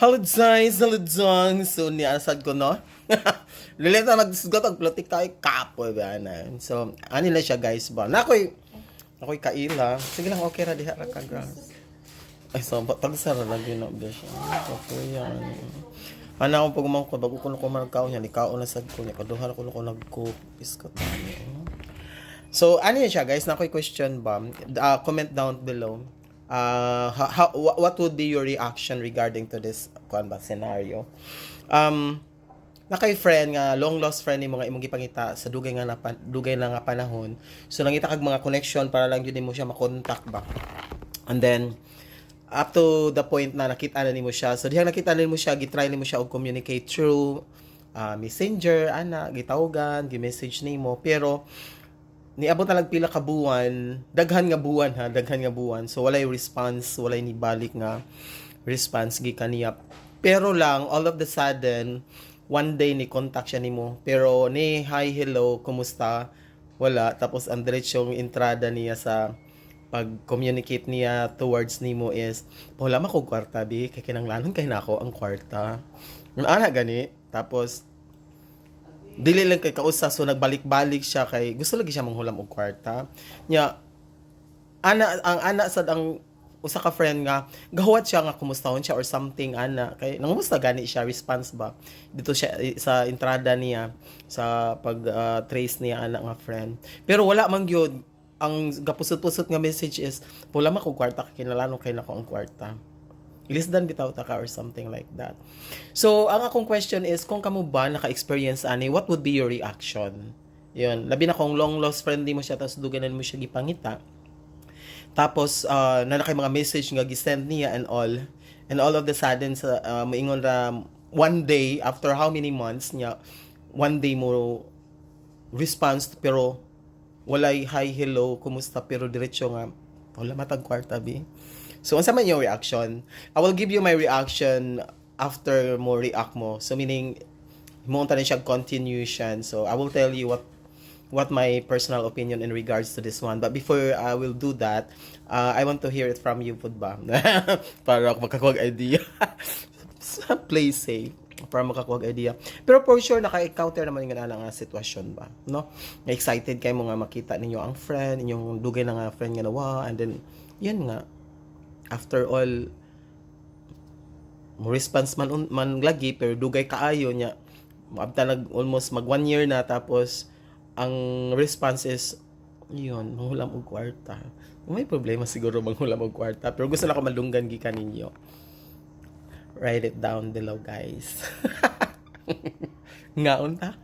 Hello guys, hello guys. So ni asad ko no. Lilita nagsugot og platik kay kapoy ba na. So ani na siya guys ba. Na ako'y kaila. Sige lang okay ra diha ra ka girl. Ay so tag sara lang yun na siya. Okay yan. Ana ko pag man ko bago ko ko man kaon niya, ikaw na sad ko niya. Kaduha ko ko nag-cook is ko tani. So, yun siya, guys? Na ako'y question ba? Uh, comment down below. Uh, how, how, wha- what would be your reaction regarding to this kuan ba, scenario? Um, na kay friend nga long lost friend ni mga imong gipangita sa dugay nga napan, dugay na nga panahon. So nangita kag mga connection para lang gyud mo siya makontak ba. And then up to the point na nakita na nimo siya. So diha nakita na nimo siya, gitry nimo siya og communicate through uh, messenger, ana, gitawagan, gi-message nimo. Pero niabot na lang pila ka buwan, daghan nga buwan ha, daghan nga buwan. So walay response, walay ni balik nga response gi kaniya. Pero lang all of the sudden one day ni contact siya nimo. Pero ni hi hello, kumusta? Wala. Tapos ang diretsong entrada niya sa pag-communicate niya towards nimo is wala man ko kwarta bi kay kinanglanon kay nako ang kwarta. Ana gani. Tapos dili lang kay kausa so nagbalik-balik siya kay gusto lagi siya manghulam og kwarta. Nya ana ang ana sad ang usa ka friend nga gahuwat siya nga kumustahon siya or something ana. Kay nangumusta gani siya response ba? Dito siya eh, sa entrada niya sa pag ah, trace niya ana nga friend. Pero wala man gyud ang gapusot-pusot nga message is wala man ko kwarta kay kinalanon kay nako ang kwarta less than bitaw ta ka or something like that. So, ang akong question is, kung kamo ba naka-experience ani, what would be your reaction? Yun, labi na kung long lost friend mo siya, tapos duganan mo siya gipangita. Tapos, uh, na kay mga message nga gisend niya and all. And all of the sudden, sa, uh, maingon ra, one day, after how many months niya, one day mo response, pero walay hi, hello, kumusta, pero diretso nga, wala matag kwarta, bi. So, unsa man yung reaction? I will give you my reaction after mo react mo. So, meaning, mo na siya continuation. So, I will tell you what what my personal opinion in regards to this one. But before I will do that, uh, I want to hear it from you, Pudba. Para ako makakuha idea. Play safe para makakuha idea. Pero for sure, naka-encounter naman yung nga nga sitwasyon ba? No? Na-excited kayo mo nga makita ninyo ang friend, inyong dugay na nga friend nga nawa, and then, yan nga, after all mo response man un- man lagi pero dugay kaayo nya maabta nag almost mag one year na tapos ang response is yun manghulam og kwarta. May problema siguro manghulam og kwarta pero gusto na ko malunggan gikan ninyo. Write it down below guys. Ngaon ta